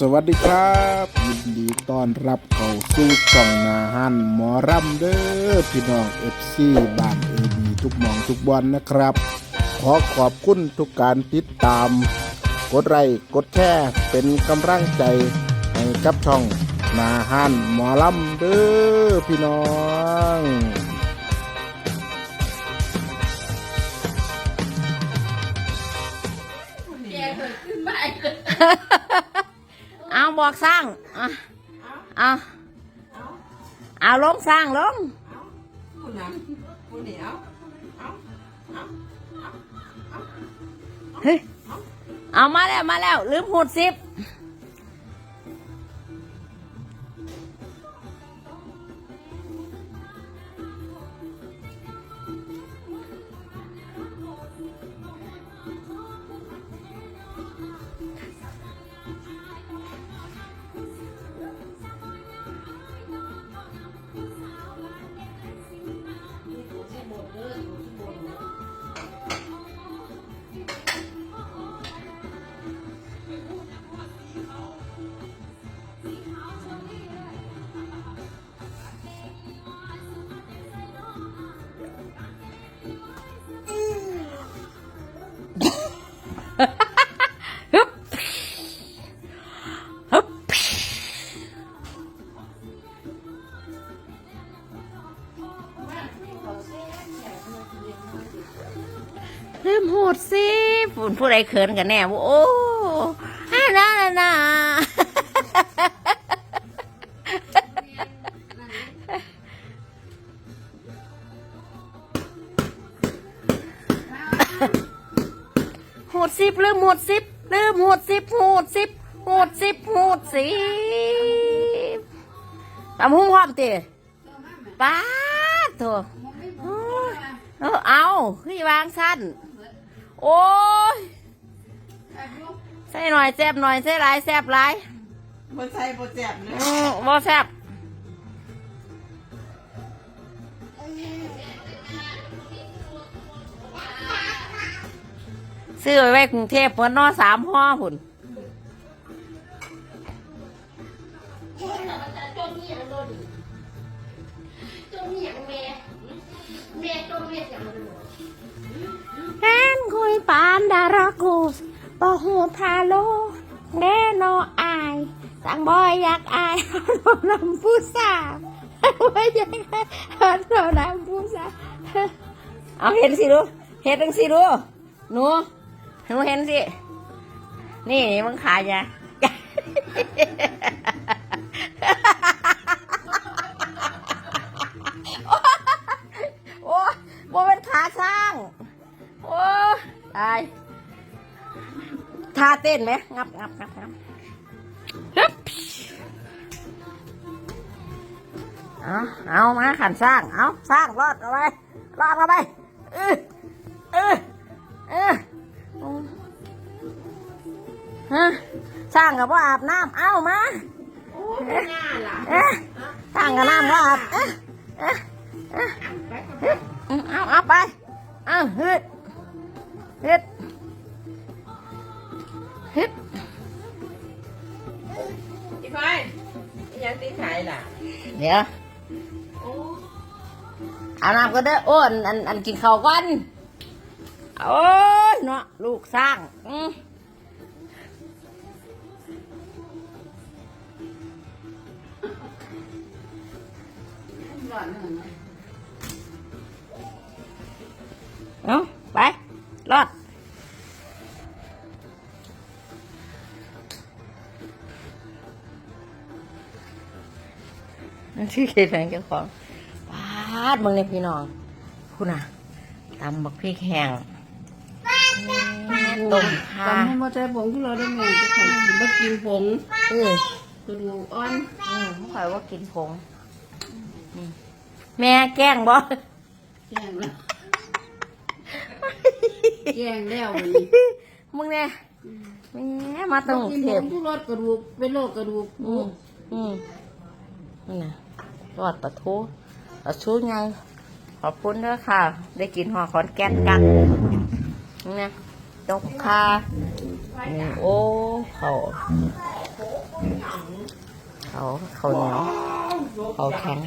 สวัสดีครับยินดีต้อนรับเข้าสู่ช่องนาฮันหมอรำเด้อพี่น้องเอฟซีบ้านเอบีทุกหมองทุกวันนะครับ ขอขอบคุณทุกการติดตาม กดไลค์กดแชร์เป็นกำลังใจให้กับช่องนาฮันหมอรำเด้อพี่น้องแกเอา บอกสร้างเอาเอาเอาลงสร้างลงคุณนะคุณเหนียวเฮ้ยเอามาแล้วมาแล้วลืมหูดซิบ ลืมหูดซิฝุ่นผู้ใดเขินกันแน่วะโอ้ฮ่าน่าน่าน่าหูดสิบลืมหูดสิบลืมหูดสิบหูดสิบหูดสิบหูดสิบตำหุ้งความตีป้าดโถโอ้ยเออเอา คือวางสั้น โอ้ยใส่หน่อยแซบหน่อยใส่หลายแซบหลายบ่ใส่บ่แจ็บเลยอืมบ่แซบซื้อไว้ไว้กรุงเทพเพิ่นเนอสามห่อหุ่นแแอนคุยปานดารากูสบอหูทาโลแน่นออายสั่งบอยอยากอายเรานำผู้สาวว่าอยากอายเรานำผู้สาวเอาเห็นสิดูเห็นจังสิดูหนูหนูเห็นสิ นี่นี่มึงขายยา ท่าเต้นไหมงับงับงับงับฮึบเอาเอามาขันสร้าง เอาสร้างรอดเอาไปรอดเอาไปเออเออเออฮะสร้างกับว่าอาบน้ำเอามาหน้าล่ะเอ๊ะสร้างกับน้ำว่าอาบเอ๊ะเอ๊ะเอ๊ะเอาเอาไปเอาฮึดฮึด ฮึดอีไฟยังตีไข่ล่ะ เดี๋ยว เอาน้ำก็ได้อโอ้อันอันอันกินข้าวก่อนโอ้ยเนาะลูกสร้างอืมเอาไป รอด ชื่อเขตแฟนเจ้าของปาดมึงเนี่ยพี่น้องคุณน่ะตำบักพริกแห้งต้มข่าตำให้บ่ใส่ผงที่เราได้แม่จะขอยกินบ่กินผงเออกระดูกอ่อนอืมข่อยว่ากินผงอืมแม่แกล้งบ่แกงแล้วแกงแล้ววันนี้มึงเนี่ยแม่มาตรงกินเทผพงทุกรสกระดูกเป็นโรคกระดูกอืมอืม นี่นะทอดปลาทูปลาทูไงขอบคุณด้วยค่ะ ได้กินห่อขอนแก่นกันนี่นะตกคาโอ้เขาเขาเขาเหนียวเขาแข็ง